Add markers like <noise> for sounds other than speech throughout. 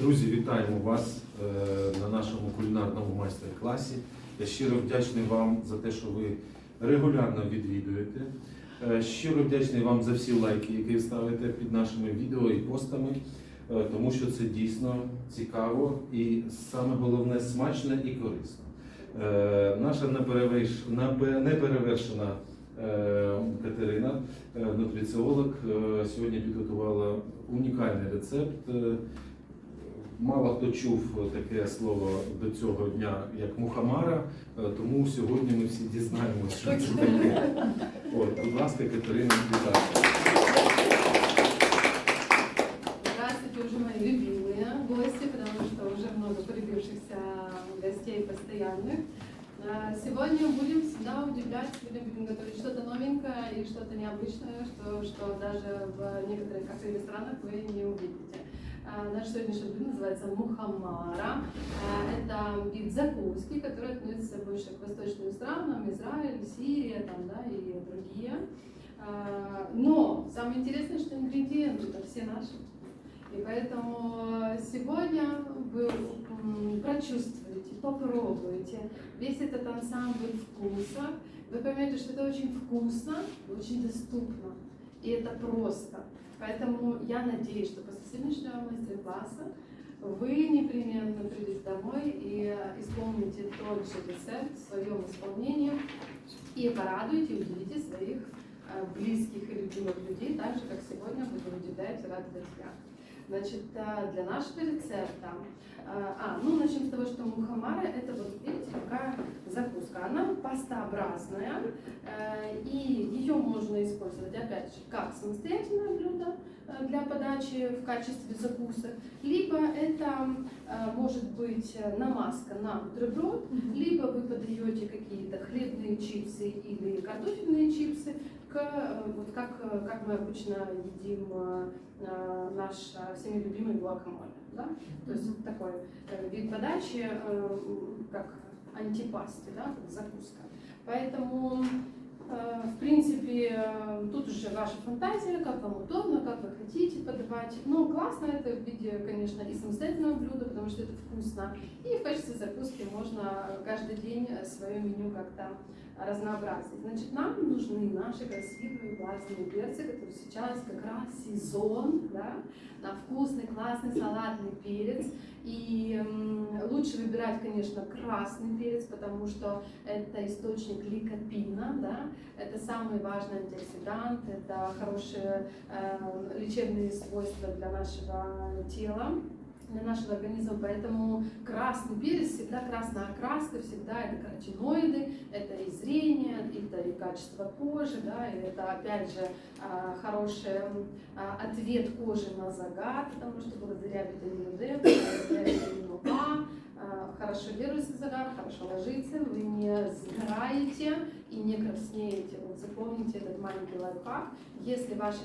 Друзі, вітаємо вас е, на нашому кулінарному майстер-класі. Я щиро вдячний вам за те, що ви регулярно відвідуєте. Е, Щиро вдячний вам за всі лайки, які ви ставите під нашими відео і постами, е, тому що це дійсно цікаво і саме головне смачно і корисно. Наша неперевершена Катерина, нутриціолог, сьогодні підготувала унікальний рецепт. Е, Мало хто чув таке слово до цього дня, як мухамара, е, тому сьогодні ми всі дізнаємося, що це таке. От, будь ласка, Катерина, вітаю. Здравствуйте, уже мои любимые гости, потому что уже много прибившихся гостей постоянных. А, Сегодня будем всегда удивлять, сегодня будем готовить что-то новенькое и что-то необычное, что, что даже в некоторых кафе и ресторанах вы не увидите. А, Наше сегодняшнее блюдо называется мухамара. А, Это вид закуски, который относится больше к восточным странам, Израиль, Сирия там, да, и другие. А, Но самое интересное, что ингредиенты это все наши. И поэтому сегодня вы прочувствуете, попробуете весь этот ансамбль вкуса. Вы поймете, что это очень вкусно, очень доступно. И это просто. Поэтому я надеюсь, что после сегодняшнего мастер-класса вы непременно придете домой и исполните тот же рецепт в своем исполнении и порадуете удивите своих э, близких и любимых людей, так же, как сегодня будем удивлять и радовать я. Значит, для нашего рецепта, э, а, ну, начнем с того, что мухамара это вот, видите, какая закуска. Она пастообразная, э, и ее можно использовать, опять же, как самостоятельное блюдо э, для подачи в качестве закусок, либо это э, может быть намазка на бутерброд, либо вы подаете какие-то хлебные чипсы или картофельные чипсы, к, э, вот как, э, как мы обычно едим э, наш всеми любимый гуакамоле. Да? То есть вот такой э, вид подачи, э, как антипасти, да, как закуска. Поэтому, э, в принципе, э, тут уже ваша фантазия, как вам удобно, как вы хотите подавать. Но классно это в виде, конечно, и самостоятельного блюда, потому что это вкусно. И в качестве закуски можно каждый день свое меню как-то разнообразить. Значит, нам нужны наши красивые глазные перцы, которые сейчас как раз сезон, да, на вкусный, классный салатный перец. И лучше выбирать, конечно, красный перец, потому что это источник ликопина, да, это самый важный антиоксидант, это хорошие э, лечебные свойства для нашего тела для нашего организма, поэтому красный перец всегда красная окраска, всегда это каротиноиды, это и зрение, это и качество кожи, да, и это опять же а, хороший а, ответ кожи на загар, потому что благодаря витамину D, благодаря витамину а, хорошо держится загар, хорошо ложится, вы не сгораете и не краснеете. Вот запомните этот маленький лайфхак. Если ваша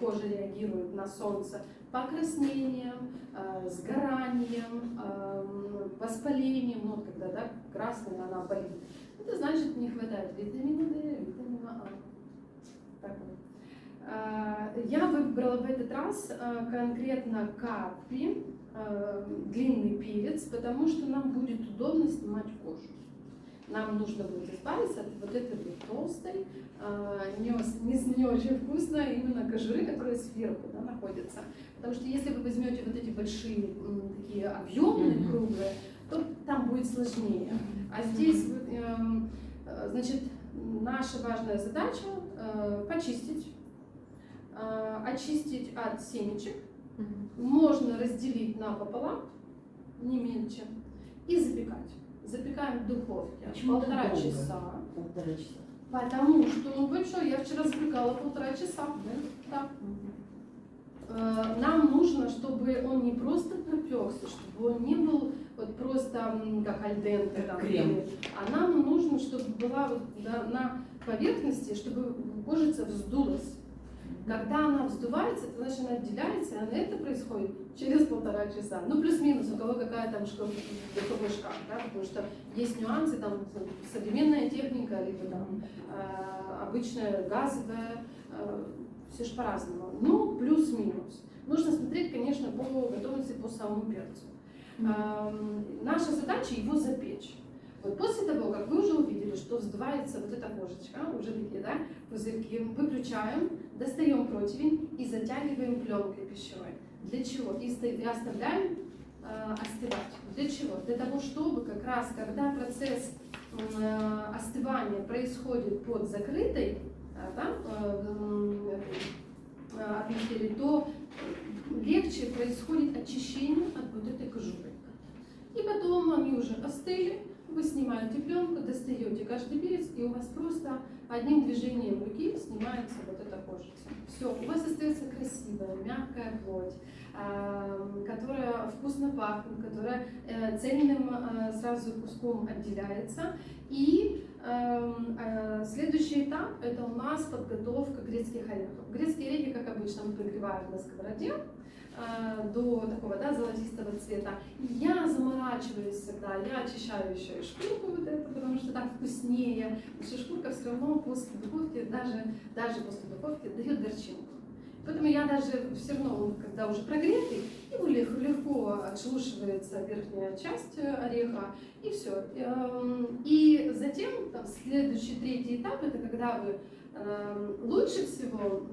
кожа реагирует на солнце покраснением, э, сгоранием, эм, воспалением, ну, вот когда да, красная она болит, это значит не хватает витамина D, витамина А. Так вот. Э, Я выбрала в этот раз э, конкретно капли, э, длинный перец, потому что нам будет удобно снимать кожу. Нам нужно будет избавиться от вот этой вот толстой, э, не, не, не очень вкусной именно кожуры, которая сверху да, находится. Потому что если вы возьмете вот эти большие такие объемные, круглые, то там будет сложнее. А здесь, эм, э, значит, наша важная задача э, почистить, э, очистить от семечек, можно разделить на пополам, не меньше, и запекать. Запекаем в духовке Почему полтора долго? часа. Полтора часа. Потому что он большой. Я вчера запекала полтора часа. Да. Э, Нам нужно, чтобы он не просто пропекся, чтобы он не был вот просто как альденте, там, крем. а нам нужно, чтобы была вот да, на поверхности, чтобы кожица вздулась. Когда она вздувается, это значит она отделяется, и это происходит через полтора часа. Ну, плюс-минус, у кого какая там шкаф, духовой шкаф, да, потому что есть нюансы, там современная техника, либо там э, обычная газовая, все же по-разному. Ну, плюс-минус. Нужно смотреть, конечно, по готовности по самому перцу. Эм, Наша задача его запечь. Вот после того, как вы уже увидели, что вздувается вот эта кожечка, уже такие, да, пузырьки, выключаем, достаем противень и затягиваем пленкой пищевой. Для чего? И ста- и оставляем э, остывать. Для чего? Для того, чтобы как раз, когда процесс э, остывания происходит под закрытой э, да, э, э, атмосфере, то легче происходит очищение от вот этой кожуры. И потом они уже остыли, вы снимаете пленку, достаете каждый перец, и у вас просто одним движением руки снимается вот эта кожица. Все, у вас остается красивая, мягкая плоть, а, которая вкусно пахнет, которая э, цельным э, сразу куском отделяется. И эм, э, следующий этап – это у нас подготовка грецких орехов. Грецкие орехи, как обычно, мы прогреваем на сковороде до такого да, золотистого цвета. Я заморачиваюсь всегда, я очищаю еще и шкурку вот эту, потому что так вкуснее. Потому шкурка все равно после духовки, даже, даже после духовки, дает горчинку. Поэтому я даже все равно, когда уже прогретый, его легко, легко отшелушивается верхняя часть э, ореха, и все. И затем там, следующий, третий этап, это когда вы эм, лучше всего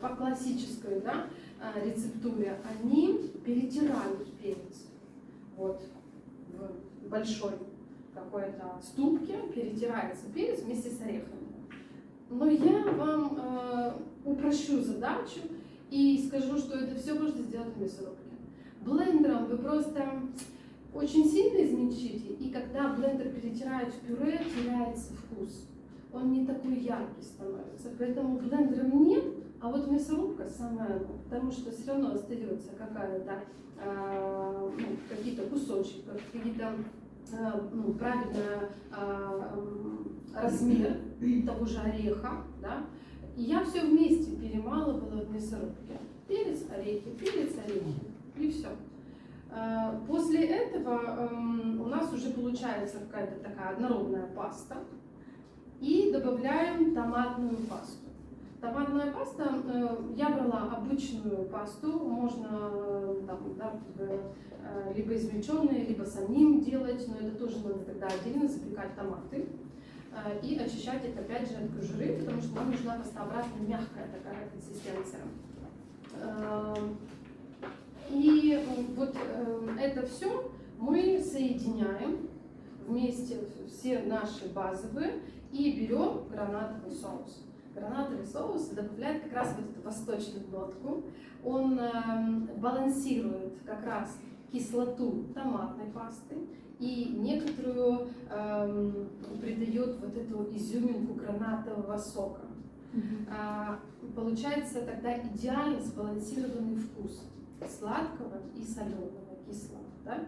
по классической да, э, рецептуре они перетирают перец. Вот в большой какой-то ступке перетирается перец вместе с орехами. Но я вам э, упрощу задачу и скажу, что это все можно сделать в мясорубке. Блендером вы просто очень сильно измельчите, и когда блендер перетирает в пюре, теряется вкус. Он не такой яркий становится. Поэтому блендером нет, а вот мясорубка самая, потому что все равно остается какая-то э, ну, какие-то кусочки, как- какие-то э, ну, правильный размер того же ореха, да, и я все вместе перемалывала в мясорубке. Перец, орехи, перец, орехи, и все. После этого эм, у нас уже получается какая-то такая однородная паста. И добавляем томатную пасту. Томатная паста, э, я брала обычную пасту, можно э, там, да, э, либо измельченные, либо самим делать, но это тоже надо тогда отдельно запекать томаты и очищать их опять же от кожуры, потому что нам нужна пастообразная мягкая такая консистенция. Эм, И вот э, это все мы соединяем вместе все наши базовые и берем гранатовый соус. Гранатовый соус добавляет как раз вот эту восточную нотку. Он эм, балансирует как раз кислоту томатной пасты и некоторую эм, придает вот эту изюминку гранатового сока. А, получается тогда идеально сбалансированный вкус сладкого и соленого, кислого. Да?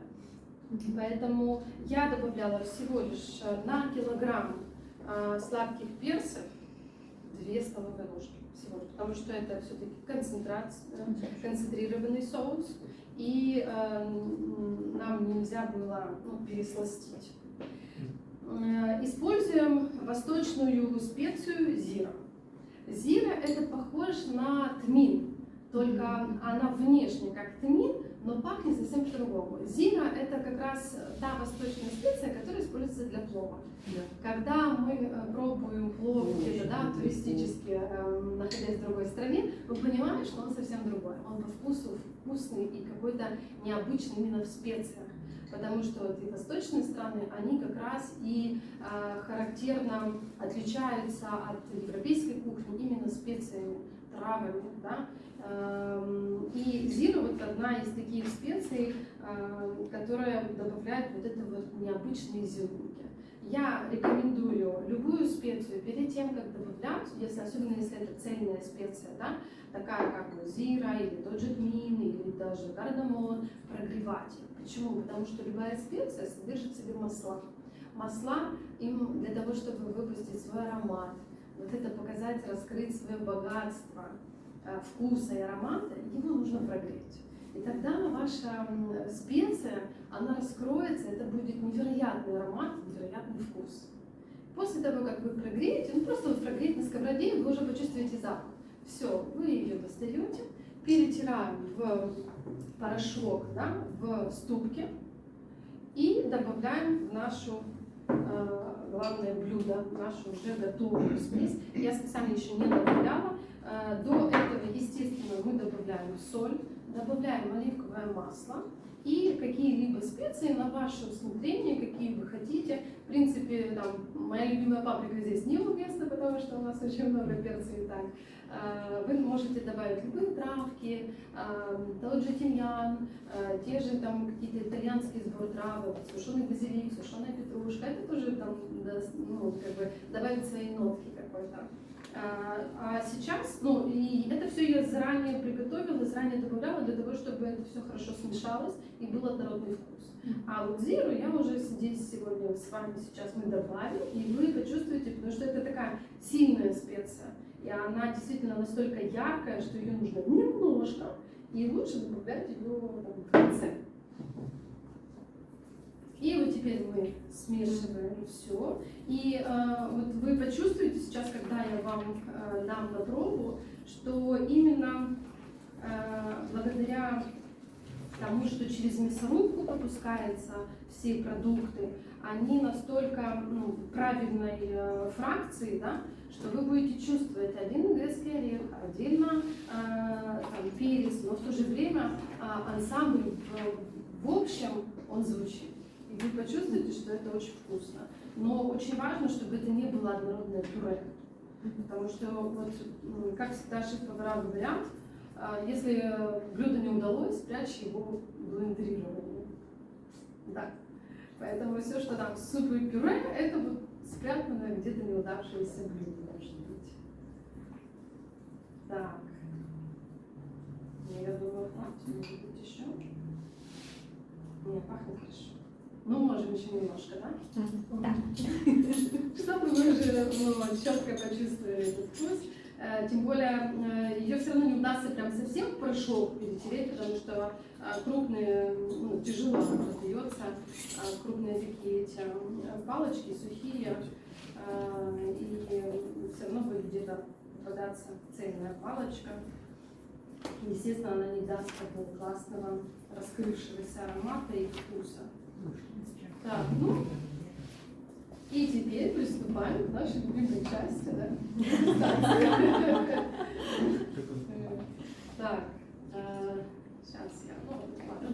Поэтому я добавляла всего лишь э, на килограмм а, сладких перцев 2 столовые ложки всего, лишь, потому что это все-таки концентрат, концентрированный соус, и э, нам нельзя было ну, пересластить. Э, Используем восточную специю зира. Зира это похож на тмин, только она внешне как тмин, но пахнет совсем по-другому. Зира это как раз та восточная специя, которая используется для плова. Когда мы э, пробуем плов где-то, да, туристически, э, находясь в другой стране, мы понимаем, что он совсем другой. Он по вкусу вкусный и какой-то необычный именно в специях. Потому что вот и восточные страны, они как раз и э, характерно отличаются от европейской кухни именно специями, травами, да. Эм, И зира вот одна из таких специй, э, которая добавляет вот это вот необычные изюминки. Я рекомендую любую специю перед тем, как добавлять, если, особенно если это цельная специя, да, такая как зира или тот же тмин или даже кардамон, прогревать. Почему? Потому что любая специя содержит в себе масла. Масла им для того, чтобы выпустить свой аромат, вот это показать, раскрыть свое богатство э, вкуса и аромата, его нужно прогреть. И тогда ваша специя, она раскроется, это будет невероятный аромат, невероятный вкус. После того, как вы прогреете, ну просто вот прогреть на сковороде, вы уже почувствуете запах. Все, вы ее достаете, перетираем в порошок да, в ступке и добавляем в нашу э, главное блюдо, в нашу уже готовую смесь. Я специально еще не добавляла. Э, До этого, естественно, мы добавляем соль, добавляем оливковое масло и какие-либо специи на ваше усмотрение, какие вы хотите. В принципе, там, моя любимая паприка здесь неуместна, потому что у нас очень много перца и так. Э, Вы можете добавить любые травки, э, тот же тимьян, э, те же там какие-то итальянские сбор травы, сушеный базилик, сушеная петрушка. Это тоже там ну, как бы добавить свои нотки какой-то. А а сейчас, ну, и это все я заранее приготовила, заранее добавляла для того, чтобы это все хорошо смешалось и был однородный вкус. А вот зиру я уже здесь сегодня с вами сейчас мы добавим, и вы почувствуете, потому что это такая сильная специя, и она действительно настолько яркая, что ее нужно немножко, и лучше добавлять ее там, в конце. И вот теперь мы смешиваем все. И э, вот вы почувствуете сейчас, когда я вам э, дам на пробу, что именно э, благодаря тому, что через мясорубку пропускаются все продукты, они настолько ну, правильной э, фракции, да, что вы будете чувствовать один грецкий орех, отдельно э, там, перец, но в то же время э, ансамбль в, в общем он звучит. Вы почувствуете, что это очень вкусно. Но очень важно, чтобы это не было однородное пюре. Потому что, вот, как всегда шеф-повара говорят, а, если блюдо не удалось, спрячь его в блендерировании. Да. Поэтому все, что там суп и пюре, это вот спрятанное где-то неудавшееся блюдо может быть. Так. Ну, я думаю, хватит, может быть, еще. Не, пахнет хорошо. Ну, можем еще немножко, да? Да. <laughs> Чтобы вы уже ну, четко почувствовали этот вкус. Э, Тем более э, ее все равно не удастся прям совсем в порошок перетереть, потому что э, крупные, ну, тяжело продается, э, крупные такие эти палочки, сухие, и все равно будет где-то попадаться цельная палочка. Естественно, она не даст такого классного раскрывшегося аромата и вкуса. Так, ну, и теперь приступаем к нашей любимой части, да? <laughs> Так, сейчас я, ну.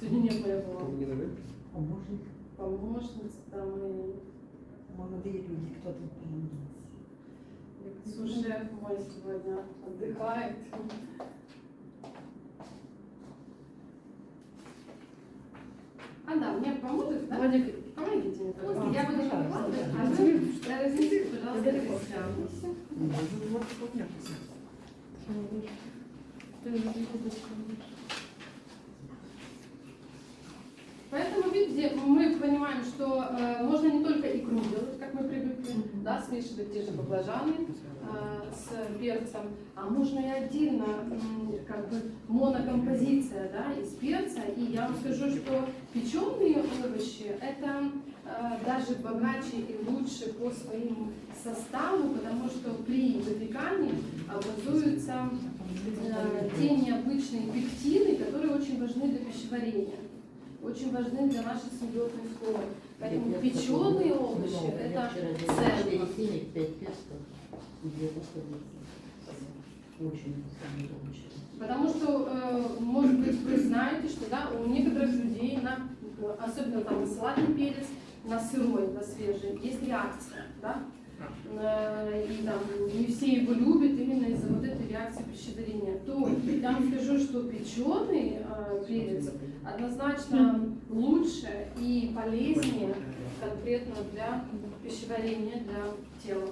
Сегодня не моего Помощник, помощницы, там и молодые люди, кто тут сушеф мой сегодня отдыхает. А, да, мне поможет, да? Помогите мне, пожалуйста. Я буду выкладывать, а вы разнесите, пожалуйста, крестьян. Поэтому, видите, мы понимаем, что э, можно не только икру делать, как мы привыкли, да, смешивать те же баклажаны э, с перцем, а можно и отдельно, м, как бы, монокомпозиция, да, из перца. И я вам скажу, что печеные овощи – это э, даже богаче и лучше по своему составу, потому что при выпекании образуются э, те необычные пектины, которые очень важны для пищеварения очень важны для нашей симбиотной флоры. Поэтому печеные овощи – это ценно. Очень. Потому что, э, может быть, вы знаете, что да, у некоторых людей, на, особенно там на салатный перец, на сырой, на свежий, есть реакция, да? Э, И там не все его любят именно из-за вот этой реакции пищеварения. То я вам скажу, что печеный э, перец однозначно лучше и полезнее конкретно для пищеварения, для тела.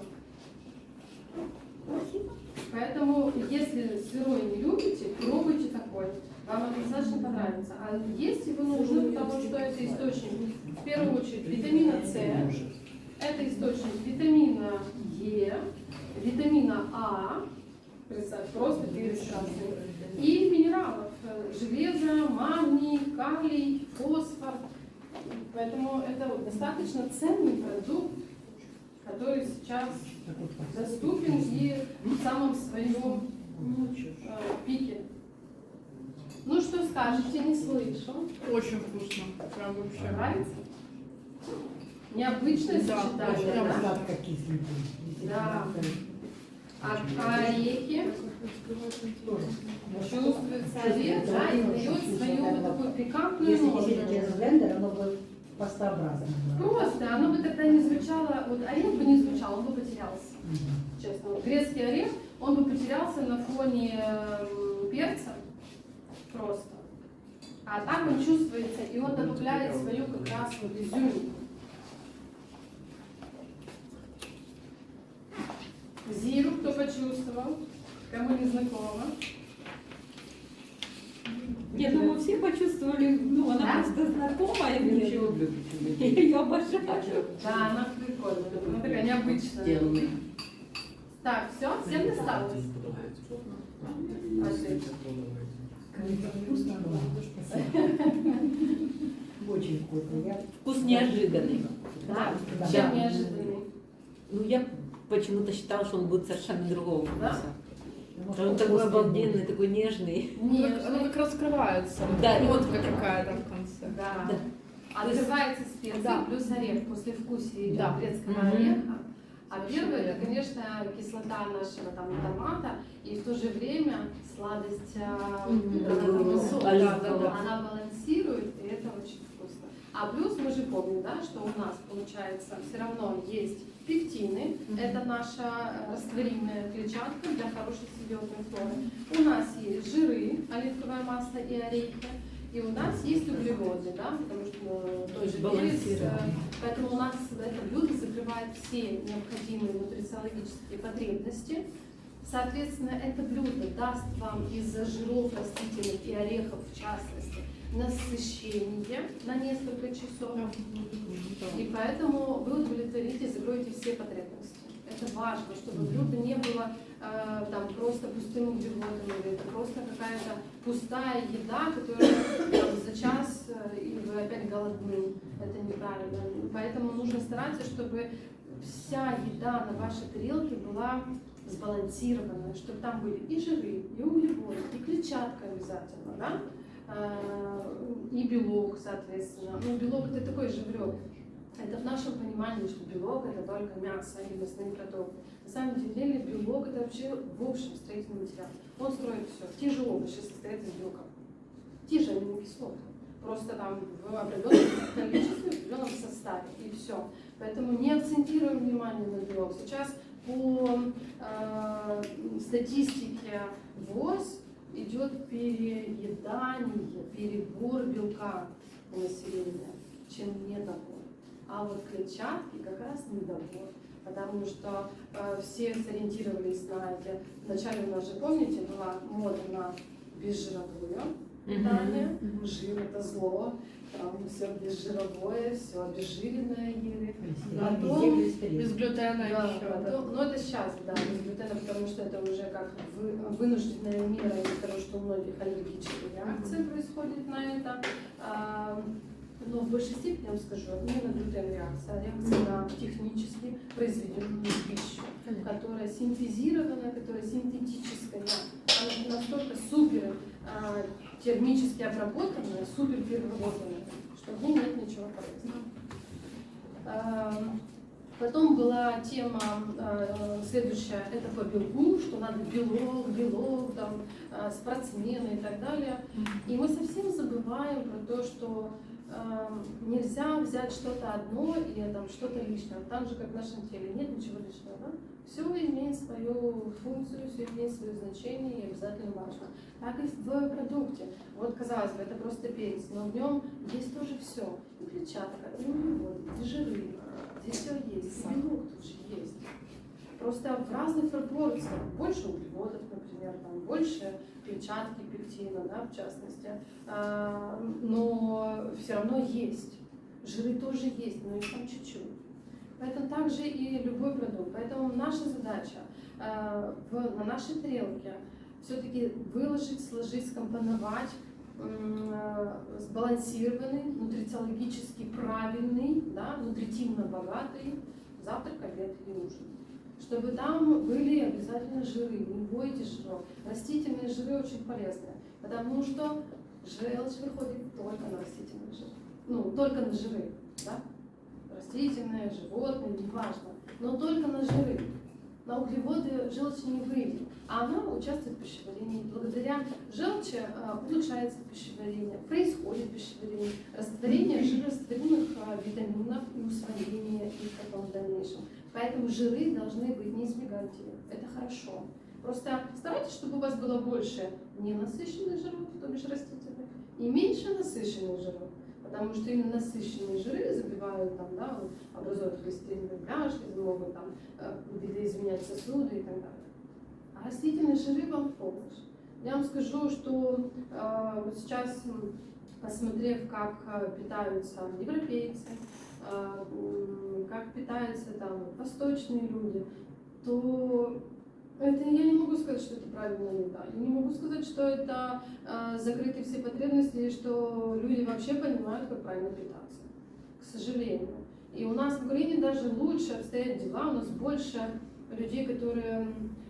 Поэтому, если сырой не любите, пробуйте такой. Вам однозначно понравится. А есть его нужно, потому что это источник, в первую очередь, витамина С, это источник витамина Е, витамина А, представь, просто красный, и минералов, э, железо, магний, калий, фосфор. Поэтому это достаточно ценный продукт, который сейчас доступен и в самом своем э, пике. скажете, не слышу. Очень вкусно. Прям вообще. Нравится? Необычное Да, сочетание, да? Сладко-кислый. Да. А орехи чувствуется орех, да, и дает свою вот такую пикантную Если ноту. Пастообразно. Просто, оно бы тогда не звучало, вот орех бы не звучал, он бы потерялся, Мгм. честно. Вот грецкий орех, он бы потерялся на фоне м, перца просто. А так он чувствуется, и он добавляет свою как раз вот изюминку. Зиру, кто почувствовал, кому не знакомо. Нет, ну мы все почувствовали, ну она Да? просто знакомая мне. Ничего любите. Я <laughs> ее обожаю. Да, она прикольная, она такая необычная. Сделанный. Так, все, всем досталось? Вкусно было. Спасибо. <laughs> Очень вкусно. Я Вкус неожиданный. Да, Да. чем неожиданный. Ну я почему-то считала, что он будет совершенно другого Да? вкуса. Думала, Он что такой обалденный, будет. Ну, такой нежный. Как, Нежный. оно как раскрывается. Да, и вот вот- какая-то в конце. Да. Да. Открывается специя Да. плюс орех. После вкусия идет Да. грецкого Мгм. ореха. А первое это, конечно, кислота нашего там томата и в то же время сладость а, Мгм. гранатового соуса. Оливкового. Да, да, да. Она балансирует, и это очень. А плюс мы же помним, да, что у нас получается все равно есть пектины, Мгм. это наша э, растворимая клетчатка для хорошей селедной флоры. У нас есть жиры, оливковое масло и орехи. И у нас есть углеводы, да, потому что тот же перец, поэтому у нас это блюдо закрывает все необходимые нутрициологические потребности. Соответственно, это блюдо даст вам из-за жиров растительных и орехов, в частности, насыщение на несколько часов. И поэтому вы удовлетворите, закроете все потребности. Это важно, чтобы блюдо не было э, там просто пустым углеводом, или это просто какая-то пустая еда, которая там, за час э, и вы опять голодны. Это неправильно. Поэтому нужно стараться, чтобы вся еда на вашей тарелке была сбалансированная, чтобы там были и жиры, и углеводы, и клетчатка обязательно, да? Э, и белок, соответственно. Ну, белок это такой живрек. Это в нашем понимании, что белок это только мясо и мясные продукты. На самом деле белок это вообще в общем строительный материал. Он строит все. Те же овощи состоят из белка. Те же аминокислоты. Просто там в определенном количестве, в определенном составе. И все. Поэтому не акцентируем внимание на белок. Сейчас по э, статистике ВОЗ идет переедание, перебор белка у населения, чем недобор. А вот клетчатки как раз недобор. Потому что э, все сориентировались на эти... Вначале у нас же, помните, была мода на безжировое питание. Жир это зло, там все безжировое, все обезжиренное ели. Да, Потом-. Без глютена Да, еще. да. потом- ну это сейчас, да, без глютена, потому что это уже как вы- вынужденная мера, из-за того, что у многих аллергические реакции происходит на это. А, Но в большей степени, я вам скажу, не на глютен реакция, а реакция на технически произведенную пищу, которая синтезированная, которая синтетическая, она настолько супер термически обработанная, супер переработанная, что в ней нет ничего полезного. А, Потом была тема э, следующая, это по белку, что надо белок, белок, там, э, спортсмены и так далее. И мы совсем забываем про то, что нельзя взять что-то одно и там что-то лишнее. Так же, как в нашем теле, нет ничего лишнего. Да? Все имеет свою функцию, все имеет свое значение и обязательно важно. Так и в продукте. Вот, казалось бы, это просто перец, но в нем есть тоже все. И клетчатка, и углеводы, и жиры. Здесь все есть. И белок тоже есть. Просто в разных пропорциях. Больше углеводов, например, там, больше клетчатки, пектина, да, в частности. А, но все равно есть. Жиры тоже есть, но их там чуть-чуть. Поэтому также и любой продукт. Поэтому наша задача в, на нашей тарелке все-таки выложить, сложить, скомпоновать э, сбалансированный, нутрициологически правильный, да, нутритивно богатый завтрак, обед и ужин. Чтобы там были обязательно жиры, не бойтесь жиров. Растительные жиры очень полезны, потому что Желчь выходит только на растительные жиры. Ну, только на жиры, да? Растительные, животные, неважно. Но только на жиры. На углеводы желчь не выйдет. А она участвует в пищеварении. Благодаря желчи э, улучшается пищеварение, происходит пищеварение, растворение жирорастворимых э, витаминов и усвоение их потом в дальнейшем. Поэтому жиры должны быть, не избегайте. Это хорошо. Просто старайтесь, чтобы у вас было больше ненасыщенных жиров, то бишь растительных, и меньше насыщенных жиров. Потому что именно насыщенные жиры забивают, там, да, образуют холестериновые бляшки, могут там, э, видоизменять сосуды и так далее. А растительные жиры вам в помощь. Я вам скажу, что э, сейчас, посмотрев, как э, питаются европейцы, э, как питаются там восточные люди, то это я не могу сказать, что это правильная еда. Я не могу сказать, что это э, закрыты все потребности, и что люди вообще понимают, как правильно питаться. К сожалению. И у нас в Украине даже лучше обстоят дела, у нас больше людей, которые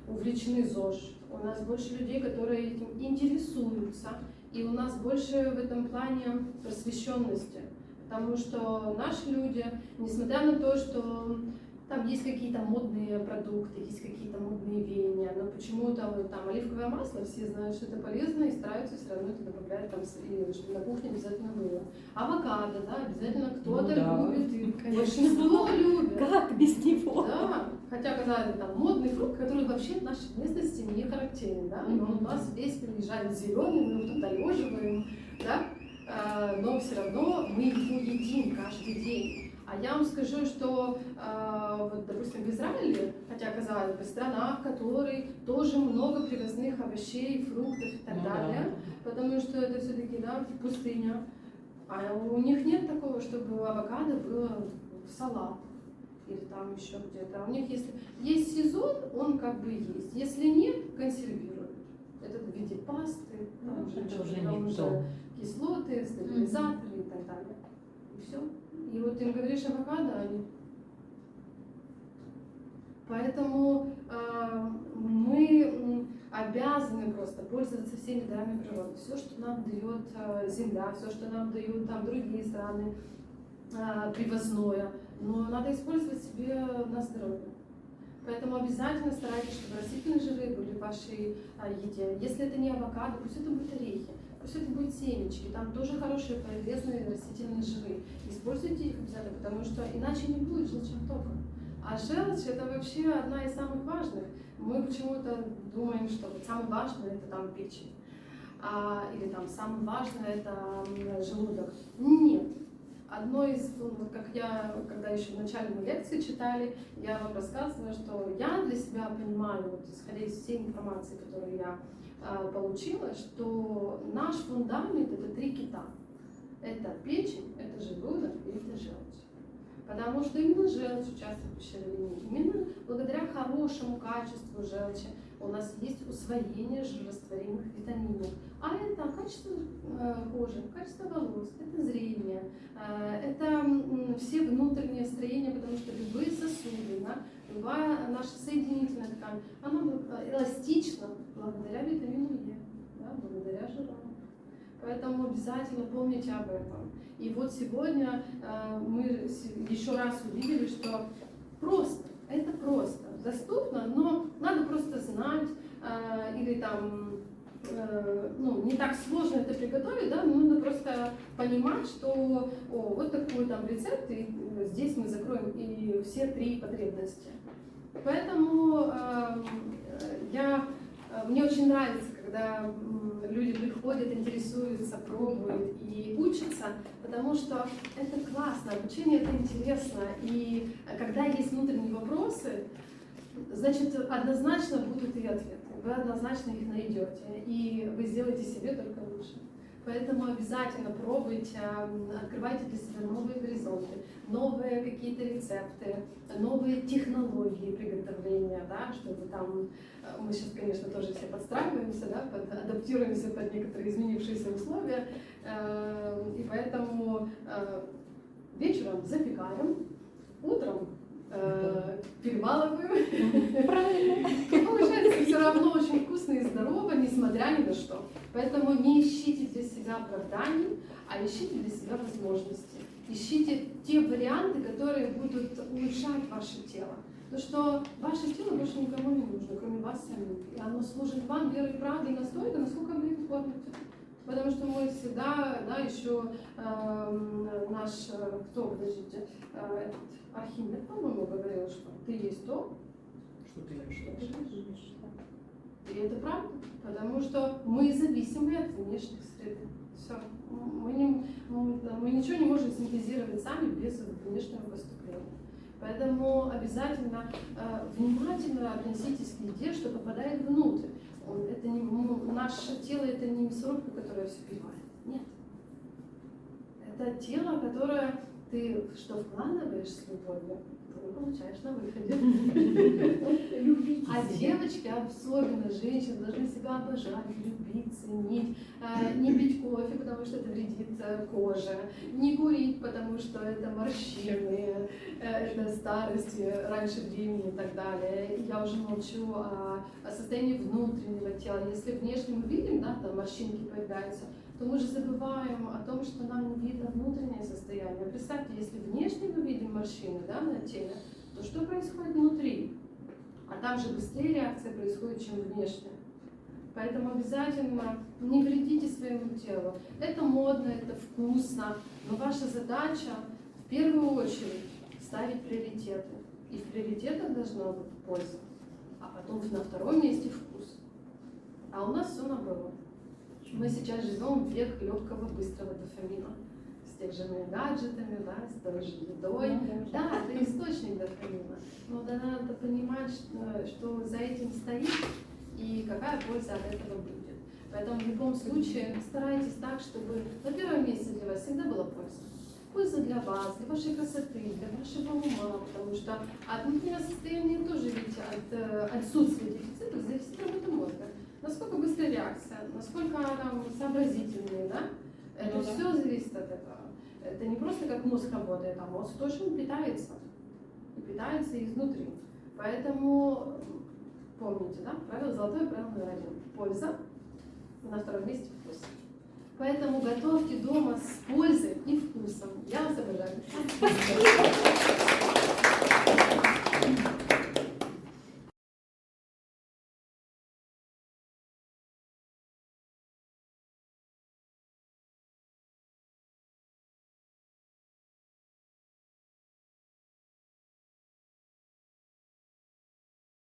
увлечены ЗОЖ, у нас больше людей, которые этим интересуются, и у нас больше в этом плане просвещенности. Потому что наши люди, несмотря на то, что там есть какие-то модные продукты, есть какие-то модные веяния, но почему-то вот там оливковое масло, все знают, что это полезно, и стараются все равно это добавлять там, чтобы на кухне обязательно было. Авокадо, да, обязательно кто-то Ну да. любит, и Конечно. большинство любит. Как без него? Да, хотя, казалось бы, там модный фрукт, который вообще в нашей местности не характерен, да, и он у нас весь приезжает зеленый, мы его тут таеживаем, да, но все равно мы его едим каждый день. А я вам скажу, что, а, вот, допустим, в Израиле, хотя, казалось бы, страна, в которой тоже много привозных овощей, фруктов и так Ну да. далее, потому что это все-таки, да, пустыня, а у них нет такого, чтобы авокадо было в салат или там еще где-то. А у них если есть сезон, он как бы есть. Если нет, консервируют. Это в виде пасты, там Ну, уже, это уже не уже то. Кислоты, стабилизаторы и так далее. И все. И вот им говоришь авокадо, они Поэтому э, мы обязаны просто пользоваться всеми дарами природы. Все, что нам дает э, земля, все, что нам дают там другие страны, э, привозное, но надо использовать себе на здоровье. Поэтому обязательно старайтесь, чтобы растительные жиры были в вашей а, еде. Если это не авокадо, пусть это будут орехи, пусть это будут семечки, там тоже хорошие полезные растительные жиры. Используйте их обязательно, потому что иначе не будет желчного А желчь это вообще одна из самых важных. Мы почему-то думаем, что самое важное это там печень. А, или там самое важное это желудок. Нет. Одно из, ну, вот как я, когда еще в начале мы лекции читали, я вам рассказывала, что я для себя понимаю, вот, исходя из всей информации, которую я получила, что наш фундамент это три кита. Это печень, это желудок и это желчь. Потому что именно желчь участвует в пищеварении. Именно благодаря хорошему качеству желчи у нас есть усвоение жирорастворимых витаминов. А это качество э, кожи, качество волос, это зрение, э, это все внутренние строения, потому что любые сосуды, любая наша соединительная ткань, она эластична благодаря витамину Е, да, благодаря жирам. Поэтому обязательно помните об этом. И вот сегодня э, мы еще раз увидели, что просто, это просто, доступно, но надо просто знать э, или там э, ну, не так сложно это приготовить, да, но нужно просто понимать, что о, вот такой там рецепт, и э, здесь мы закроем и все три потребности. Поэтому э, я, мне очень нравится, когда люди приходят, интересуются, пробуют и учатся, потому что это классно, обучение это интересно, и э, когда есть внутренние вопросы, значит, однозначно будут и ответы. Вы однозначно их найдете, и вы сделаете себе только лучше. Поэтому обязательно пробуйте, м, открывайте для себя новые горизонты, новые какие-то рецепты, новые технологии приготовления, да, чтобы там, э, мы сейчас, конечно, тоже все подстраиваемся, да, под- адаптируемся под некоторые изменившиеся условия, э, и поэтому э, вечером запекаем, утром э, перемалываем. Правильно. И получается все равно очень вкусно и здорово, несмотря ни на что. Поэтому не ищите для себя оправданий, а ищите для себя возможности. Ищите те варианты, которые будут улучшать ваше тело. Потому что ваше тело больше никому не нужно, кроме вас самих. И оно служит вам верой и правдой настолько, насколько вы их кормите. Потому что мы всегда, да, еще эм, наш, э, кто, подождите, э, Архимед, по-моему, говорил, что ты есть то, Что ты что ешь? ты ешь. И это правда, потому что мы зависимы от внешних сред. Все. Мы, не, мы, ничего не можем синтезировать сами без внешнего поступления. Поэтому обязательно э, внимательно относитесь к еде, что попадает внутрь. Это не, ну, наше тело это не мясорубка, которая все переваривает. Нет. Это тело, которое ты что вкладываешь с любовью, получаешь на выходе. <laughs> А девочки, особенно женщины, должны себя обожать, любить, ценить, э, не пить кофе, потому что это вредит э, коже, не курить, потому что это морщины, э, это старость раньше времени и так далее. Я уже молчу о, о состоянии внутреннего тела. Если внешне мы видим, да, там морщинки появляются, то мы же забываем о том, что нам не видно внутреннее состояние. Представьте, если внешне мы видим морщины да, на теле, то что происходит внутри? А там же быстрее реакция происходит, чем внешне. Поэтому обязательно не вредите своему телу. Это модно, это вкусно, но ваша задача в первую очередь ставить приоритеты. И в приоритетах должна быть польза, а потом на втором месте вкус. А у нас все наоборот. Мы сейчас живем в век легкого, быстрого дофамина. С тех же гаджетами, да, с той же едой. Да, это источник дофамина. Но да, надо понимать, что, что за этим стоит и какая польза от этого будет. Поэтому в любом случае старайтесь так, чтобы на первом месте для вас всегда была польза. Польза для вас, для вашей красоты, для вашего ума, потому что от внутреннего состояния тоже, видите, от э, отсутствия дефицита зависит работа мозга. Насколько быстрая реакция, насколько там сообразительные, да? Это Ну да. все зависит от этого. Это не просто как мозг работает, а мозг тоже питается. И питается изнутри. Поэтому помните, да, правило, золотое правило номер один. Польза, на втором месте вкус. Поэтому готовьте дома с пользой и вкусом. Я вас обожаю.